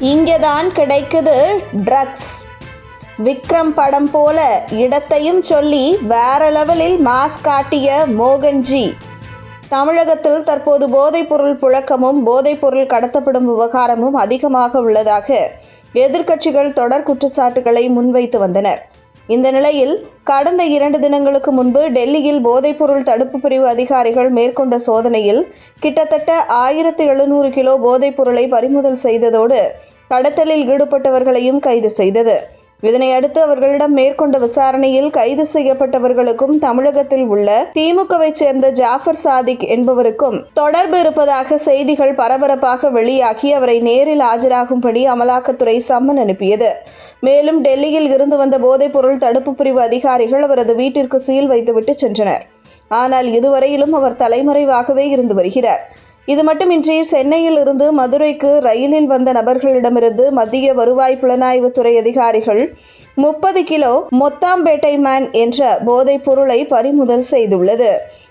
இங்கேதான் கிடைக்குது ட்ரக்ஸ் விக்ரம் படம் போல இடத்தையும் சொல்லி வேற லெவலில் மாஸ் காட்டிய மோகன்ஜி. தமிழகத்தில் தற்போது போதைப்பொருள் புழக்கமும் போதைப்பொருள் கடத்தப்படும் விவகாரமும் அதிகமாக உள்ளதாக எதிர்க்கட்சிகள் தொடர் குற்றச்சாட்டுகளை முன்வைத்து வந்தனர். இந்த நிலையில் கடந்த இரண்டு தினங்களுக்கு முன்பு டெல்லியில் போதைப்பொருள் தடுப்பு பிரிவு அதிகாரிகள் மேற்கொண்ட சோதனையில் கிட்டத்தட்ட ஆயிரத்து எழுநூறு கிலோ போதைப்பொருளை பறிமுதல் செய்ததோடு கடத்தலில் ஈடுபட்டவர்களையும் கைது செய்தது. இதனையடுத்து அவர்களிடம் மேற்கொண்ட விசாரணையில் கைது செய்யப்பட்டவர்களுக்கும் தமிழகத்தில் உள்ள திமுகவை சேர்ந்த ஜாஃபர் சாதிக் என்பவருக்கும் தொடர்பு இருப்பதாக செய்திகள் பரபரப்பாக வெளியாகி அவரை நேரில் ஆஜராகும்படி அமலாக்கத்துறை சம்மன் அனுப்பியது. மேலும் டெல்லியில் இருந்து வந்த போதைப்பொருள் தடுப்பு பிரிவு அதிகாரிகள் அவரது வீட்டிற்கு சீல் வைத்துவிட்டு சென்றனர். ஆனால் இதுவரையிலும் அவர் தலைமறைவாகவே இருந்து வருகிறார். இது மட்டுமின்றி சென்னையில் இருந்து மதுரைக்கு ரயிலில் வந்த நபர்களிடமிருந்து மத்திய வருவாய் புலனாய்வுத்துறை அதிகாரிகள் முப்பது கிலோ மொத்தாம்பேட்டை மேன் என்ற போதைப் பொருளை பறிமுதல் செய்துள்ளது.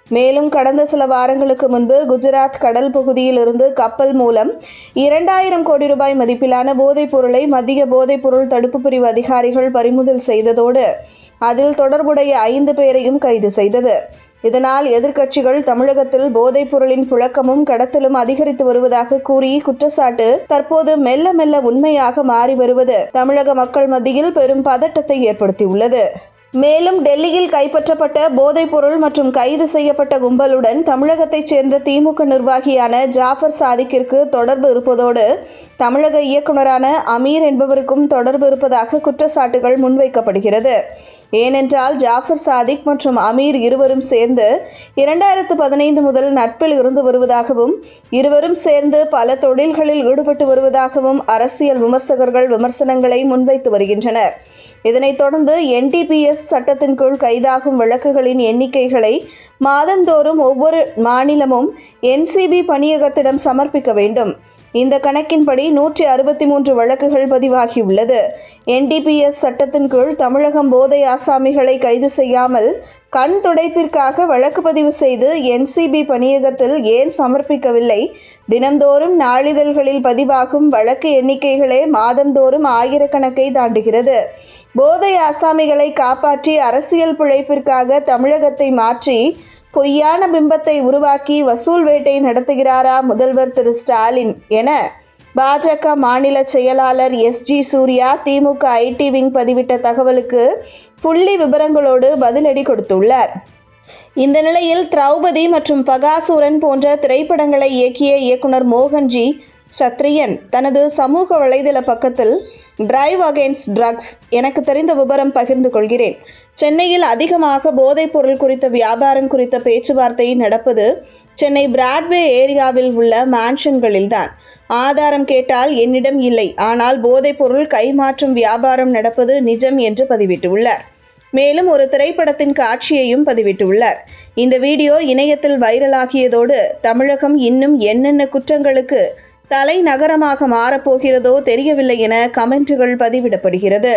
மேலும் கடந்த சில வாரங்களுக்கு முன்பு குஜராத் கடல் பகுதியில் இருந்து கப்பல் மூலம் இரண்டாயிரம் கோடி ரூபாய் மதிப்பிலான போதைப் பொருளை மத்திய போதைப் பொருள் தடுப்பு பிரிவு அதிகாரிகள் பறிமுதல் செய்ததோடு அதில் தொடர்புடைய ஐந்து பேரையும் கைது செய்தது. இதனால் எதிர்க்கட்சிகள் தமிழகத்தில் போதைப் பொருளின் புழக்கமும் கடத்தலும் அதிகரித்து வருவதாக கூறி குற்றச்சாட்டு தற்போது மெல்ல மெல்ல உண்மையாக மாறி வருவது தமிழக மக்கள் மத்தியில் பெரும் பதட்டத்தை ஏற்படுத்தியுள்ளது. மேலும் டெல்லியில் கைப்பற்றப்பட்ட போதைப் பொருள் மற்றும் கைது செய்யப்பட்ட கும்பலுடன் தமிழகத்தைச் சேர்ந்த திமுக நிர்வாகியான ஜாஃபர் சாதிக்கிற்கு தொடர்பு இருப்பதோடு தமிழக இயக்குனரான அமீர் என்பவருக்கும் தொடர்பு இருப்பதாக குற்றச்சாட்டுகள் முன்வைக்கப்படுகிறது. ஏனென்றால் ஜாஃபர் சாதிக் மற்றும் அமீர் இருவரும் சேர்ந்து இரண்டாயிரத்து பதினைந்து முதல் நட்பில் இருந்து வருவதாகவும் இருவரும் சேர்ந்து பல தொழில்களில் ஈடுபட்டு வருவதாகவும் அரசியல் விமர்சகர்கள் விமர்சனங்களை முன்வைத்து வருகின்றனர். இதனைத் தொடர்ந்து என்டிபிஎஸ் சட்டத்தின் கீழ் கைதாகும் வழக்குகளின் எண்ணிக்கைகளை மாதந்தோறும் ஒவ்வொரு மாநிலமும் என்சிபி பணியகத்திடம் சமர்ப்பிக்க வேண்டும். இந்த கணக்கின்படி நூற்றி அறுபத்தி மூன்று வழக்குகள் பதிவாகியுள்ளது. என்டிபிஎஸ் சட்டத்தின் கீழ் தமிழகம் போதை ஆசாமிகளை கைது செய்யாமல் கண் துடைப்பிற்காக வழக்கு பதிவு செய்து என்சிபி பணியகத்தில் ஏன் சமர்ப்பிக்கவில்லை? தினந்தோறும் நாளிதழ்களில் பதிவாகும் வழக்கு எண்ணிக்கைகளே மாதந்தோறும் ஆயிரக்கணக்கை தாண்டுகிறது. போதை ஆசாமிகளை காப்பாற்றி அரசியல் பிழைப்பிற்காக தமிழகத்தை மாற்றி பொய்யான பிம்பத்தை உருவாக்கி வசூல் வேட்டை நடத்துகிறாரா முதல்வர் திரு ஸ்டாலின் என பாஜக மாநில செயலாளர் எஸ் ஜி சூர்யா திமுக ஐடி விங் பதிவிட்ட தகவலுக்கு புள்ளி விவரங்களோடு பதிலடி கொடுத்துள்ளார். இந்த நிலையில் திரௌபதி மற்றும் பகாசூரன் போன்ற திரைப்படங்களை இயக்கிய இயக்குனர் மோகன்ஜி சத்ரியன் தனது சமூக வலைதள பக்கத்தில் டிரைவ் அகெயின்ஸ்ட் ட்ரக்ஸ் எனக்கு தெரிந்த விபரம் பகிர்ந்து கொள்கிறேன். சென்னையில் அதிகமாக போதைப் பொருள் குறித்த வியாபாரம் குறித்த பேச்சுவார்த்தை நடப்பது சென்னை பிராட்வே ஏரியாவில் உள்ள மேன்ஷன்களில்தான் ஆதாரம் கேட்டால் என்னிடம் இல்லை. ஆனால் போதைப் பொருள் கைமாற்றும் வியாபாரம் நடப்பது நிஜம் என்று பதிவிட்டுள்ளார். மேலும் ஒரு திரைப்படத்தின் காட்சியையும் பதிவிட்டுள்ளார். இந்த வீடியோ இணையத்தில் வைரலாகியதோடு தமிழகம் இன்னும் என்னென்ன குற்றங்களுக்கு தலைநகரமாக மாறப்போகிறதோ தெரியவில்லை என கமெண்ட்டுகள் பதிவிடப்படுகிறது.